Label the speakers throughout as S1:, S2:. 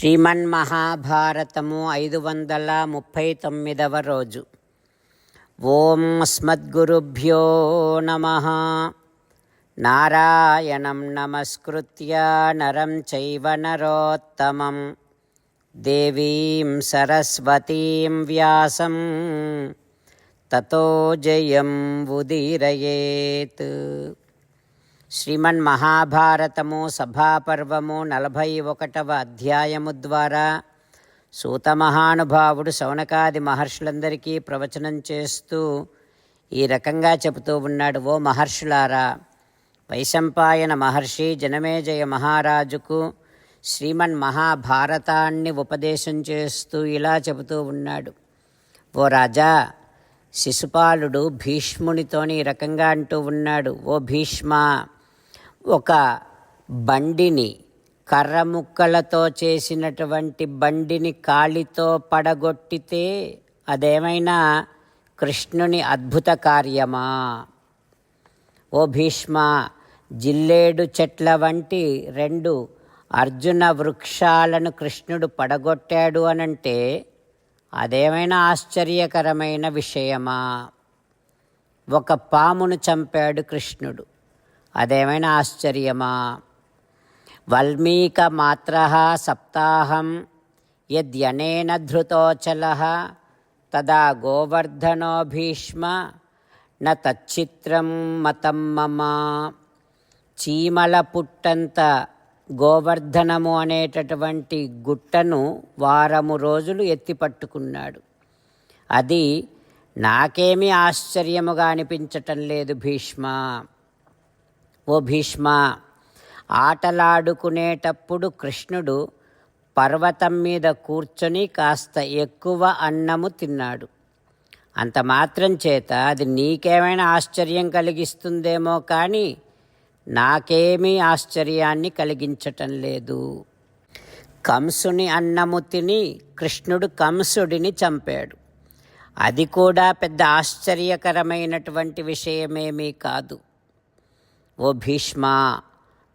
S1: శ్రీమన్మహాభారతము ఐదు వందల ముప్పై తొమ్మిదవ రోజు. ఓం అస్మద్గురుభ్యో నమ. నారాయణం నమస్కృత్య నరం చైవ నరోత్తమం. దేవీం సరస్వతీం వ్యాసం. తతో జయం ఉదీరయేత్. శ్రీమన్ మహాభారతము సభాపర్వము నలభై ఒకటవ అధ్యాయము ద్వారా సూత మహానుభావుడు శౌనకాది మహర్షులందరికీ ప్రవచనం చేస్తూ ఈ రకంగా చెబుతూ ఉన్నాడు ఓ మహర్షులారా వైశంపాయన మహర్షి జనమేజయ మహారాజుకు శ్రీమన్ మహాభారతాన్ని ఉపదేశం చేస్తూ ఇలా చెబుతూ ఉన్నాడు. ఓ రాజా శిశుపాలుడు భీష్మునితోని ఈ రకంగా అంటూ ఉన్నాడు ఓ భీష్మ ఒక బండిని కర్ర ముక్కలతో చేసినటువంటి బండిని కాలితో పడగొట్టితే అదేమైనా కృష్ణుని అద్భుత కార్యమా? ఓ భీష్మ జిల్లేడు చెట్ల వంటి రెండు అర్జున వృక్షాలను కృష్ణుడు పడగొట్టాడు అనంటే అదేమైనా ఆశ్చర్యకరమైన విషయమా? ఒక పామును చంపాడు కృష్ణుడు. అదేమైనా ఆశ్చర్యమా? వల్మీక మాత్ర సప్తాహం యద్యనేన ధృతోచల తదా గోవర్ధనో భీష్మ న తచ్చిత్రం మతం మమ. చీమల పుట్టంత గోవర్ధనము అనేటటువంటి గుట్టను వారము రోజులు ఎత్తిపట్టుకున్నాడు అది నాకేమీ ఆశ్చర్యముగా అనిపించటం లేదు భీష్మ. ఓ భీష్మ ఆటలాడుకునేటప్పుడు కృష్ణుడు పర్వతం మీద కూర్చొని కాస్త ఎక్కువ అన్నము తిన్నాడు. అంత మాత్రం చేత అది నీకేమైనా ఆశ్చర్యం కలిగిస్తుందేమో కానీ నాకేమీ ఆశ్చర్యాన్ని కలిగించటం లేదు. కంసుని అన్నము తిని కృష్ణుడు కంసుడిని చంపాడు. అది కూడా పెద్ద ఆశ్చర్యకరమైనటువంటి విషయమేమీ కాదు. ఓ భీష్మ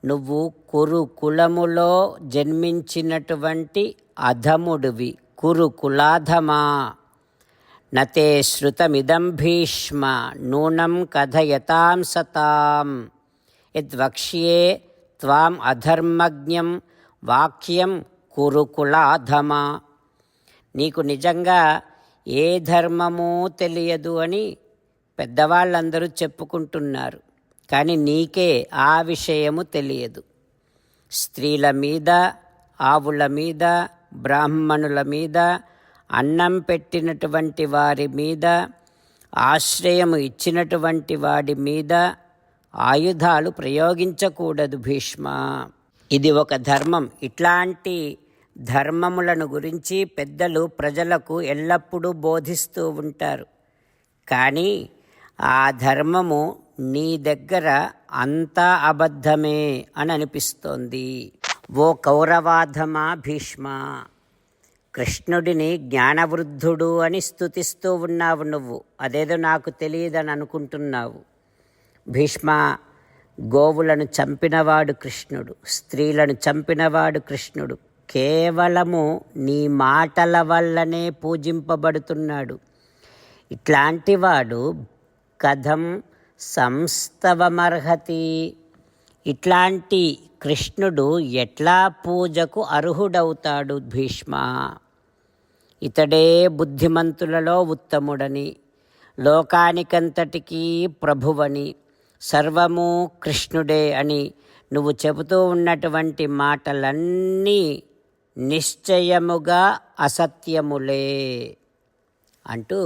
S1: నువ్వు కురు కులములో జన్మించినటువంటి అధముడివి కురు కులాధమా. నతే శృతమిదం భీష్మ నూనం కథయతాం సతాం. యద్వక్ష్యే త్వాం అధర్మజ్ఞం వాక్యం కురుకులాధమా నీకు నిజంగా ఏ ధర్మమూ తెలియదు అని పెద్దవాళ్ళందరూ చెప్పుకుంటున్నారు. కానీ నీకే ఆ విషయము తెలియదు. స్త్రీల మీద ఆవుల మీద బ్రాహ్మణుల మీద అన్నం పెట్టినటువంటి వారి మీద ఆశ్రయము ఇచ్చినటువంటి వాడి మీద ఆయుధాలు ప్రయోగించకూడదు భీష్మ. ఇది ఒక ధర్మం. ఇట్లాంటి ధర్మములను గురించి పెద్దలు ప్రజలకు ఎల్లప్పుడూ బోధిస్తూ ఉంటారు. కానీ ఆ ధర్మము నీ దగ్గర అంతా అబద్ధమే అని అనిపిస్తోంది. ఓ కౌరవాధమా భీష్మ కృష్ణుడిని జ్ఞానవృద్ధుడు అని స్థుతిస్తూ ఉన్నావు నువ్వు. అదేదో నాకు తెలియదని అనుకుంటున్నావు. భీష్మ గోవులను చంపినవాడు కృష్ణుడు స్త్రీలను చంపినవాడు కృష్ణుడు. కేవలము నీ మాటల వల్లనే పూజింపబడుతున్నాడు. ఇట్లాంటివాడు కథం సంస్తవమర్హతి ఇట్లాంటి కృష్ణుడు ఎట్లా పూజకు అర్హుడవుతాడు భీష్మ? ఇతడే బుద్ధిమంతులలో ఉత్తముడని లోకానికంతటికీ ప్రభువని సర్వము కృష్ణుడే అని నువ్వు చెబుతూ ఉన్నటువంటి మాటలన్నీ నిశ్చయముగా అసత్యములే అంటూ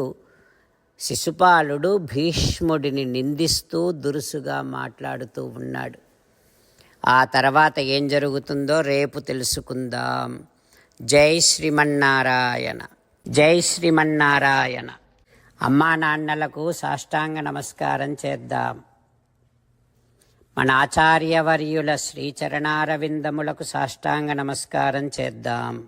S1: శిశుపాలుడు భీష్ముడిని నిందిస్తూ దురుసుగా మాట్లాడుతూ ఉన్నాడు. ఆ తర్వాత ఏం జరుగుతుందో రేపు తెలుసుకుందాం. జై శ్రీమన్నారాయణ. జై శ్రీమన్నారాయణ. అమ్మా నాన్నలకు సాష్టాంగ నమస్కారం చేద్దాం. మన ఆచార్యవర్యుల శ్రీచరణారవిందములకు సాష్టాంగ నమస్కారం చేద్దాం.